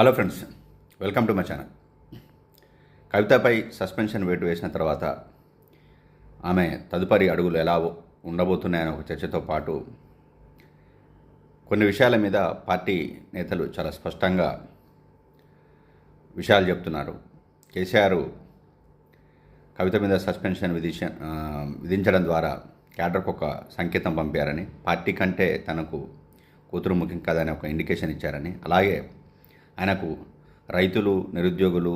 Hello friends welcome to my channel కవితపై suspension వేటు వేసిన తర్వాత ఆమె తదుపరి అడుగులు ఎలా ఉండబోతున్నాయనే ఒక చర్చతో పాటు కొన్ని విషయాల మీద పార్టీ నేతలు చాలా స్పష్టంగా విషయాలు చెప్తున్నారు. కేసీఆర్ కవిత మీద సస్పెన్షన్ విధించ విధించడం ద్వారా క్యాడర్కు ఒక సంకేతం పంపారని పార్టీ కంటే తనకు కూతురు ముఖ్యం కాదని ఒక ఇండికేషన్ ఇచ్చారని అలాగే ఆయనకు రైతులు నిరుద్యోగులు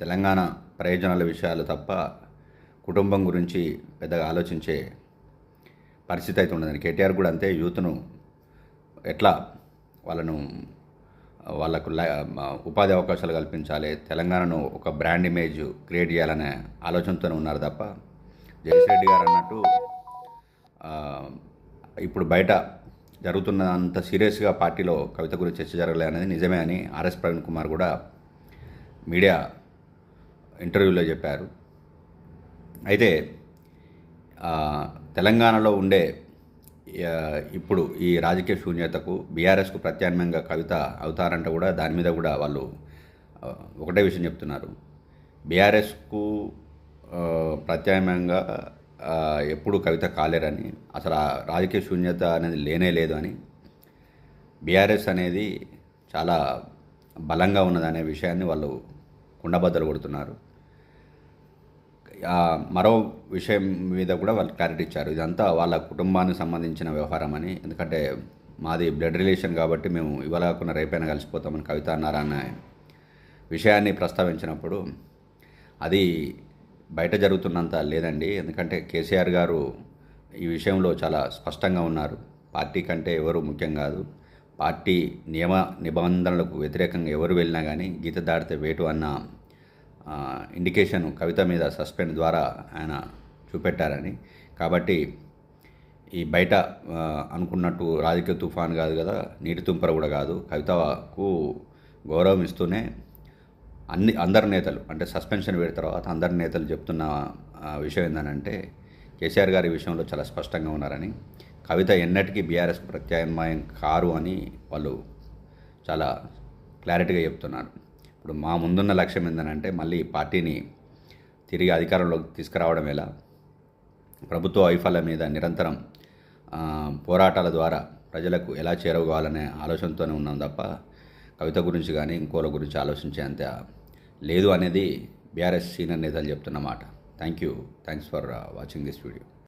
తెలంగాణ ప్రయోజనాల విషయాలు తప్ప కుటుంబం గురించి పెద్దగా ఆలోచించే పరిస్థితి అయితే ఉండదని కేటీఆర్ కూడా అంతే యూత్ను ఎట్లా వాళ్ళను వాళ్ళకు ఉపాధి అవకాశాలు కల్పించాలి తెలంగాణను ఒక బ్రాండ్ ఇమేజ్ క్రియేట్ చేయాలనే ఆలోచనతోనే ఉన్నారు తప్ప జగన్రెడ్డి గారు అన్నట్టు ఇప్పుడు బయట జరుగుతున్న అంత సీరియస్గా పార్టీలో కవిత గురించి చర్చ జరగలే అనేది నిజమే అని ఆర్ఎస్ ప్రవీణ్ కుమార్ కూడా మీడియా ఇంటర్వ్యూలో చెప్పారు. అయితే తెలంగాణలో ఉండే ఇప్పుడు ఈ రాజకీయ శూన్యతకు బీఆర్ఎస్కు ప్రత్యామ్నాయంగా కవిత అవుతారంటే కూడా దాని మీద కూడా వాళ్ళు ఒకటే విషయం చెప్తున్నారు. బీఆర్ఎస్కు ప్రత్యామ్నాయంగా ఎప్పుడు కవిత కాలేరని అసలు ఆ రాజకీయ శూన్యత అనేది లేనే లేదు అని. బీఆర్ఎస్ అనేది చాలా బలంగా ఉన్నదనే విషయాన్ని వాళ్ళు కుండబద్దలు కొడుతున్నారు. మరో విషయం మీద కూడా వాళ్ళు క్లారిటీ ఇచ్చారు. ఇదంతా వాళ్ళ కుటుంబానికి సంబంధించిన వ్యవహారం అని. ఎందుకంటే మాది బ్లడ్ రిలేషన్ కాబట్టి మేము ఇవాళ కాకుండా రేపైనా కలిసిపోతామని కవిత అన్నారన్న విషయాన్ని ప్రస్తావించినప్పుడు అది బయట జరుగుతున్నంత లేదండి. ఎందుకంటే కేసీఆర్ గారు ఈ విషయంలో చాలా స్పష్టంగా ఉన్నారు. పార్టీ కంటే ఎవరు ముఖ్యం కాదు. పార్టీ నియమ నిబంధనలకు వ్యతిరేకంగా ఎవరు వెళ్ళినా కానీ గీత దాటితే వేటు అన్న ఇండికేషన్ కవిత మీద సస్పెండ్ ద్వారా ఆయన చూపెట్టారని. కాబట్టి ఈ బయట అనుకున్నట్టు రాజకీయ తుఫాన్ కాదు కదా నీటి తుంపర కూడా కాదు. కవితకు గౌరవం ఇస్తూనే అన్ని అందరి నేతలు అంటే సస్పెన్షన్ వేడిన తర్వాత అందరి నేతలు చెప్తున్న విషయం ఏంటంటే కేసీఆర్ గారి విషయంలో చాలా స్పష్టంగా ఉన్నారని కవిత ఎన్నటికీ బీఆర్ఎస్ ప్రత్యామ్నాయం కారు అని వాళ్ళు చాలా క్లారిటీగా చెప్తున్నారు. ఇప్పుడు మా ముందున్న లక్ష్యం ఏంటంటే మళ్ళీ పార్టీని తిరిగి అధికారంలోకి తీసుకురావడం ఎలా? ప్రభుత్వ వైఫల్యం మీద నిరంతరం పోరాటాల ద్వారా ప్రజలకు ఎలా చేరవాలనే ఆలోచనతోనే ఉన్నాం తప్ప కవిత గురించి కానీ ఇంకోల గురించి ఆలోచించేంత లేదు అనేది బీఆర్ఎస్ సీనియర్ నేతలు చెప్తున్నమాట thank you thanks for watching this video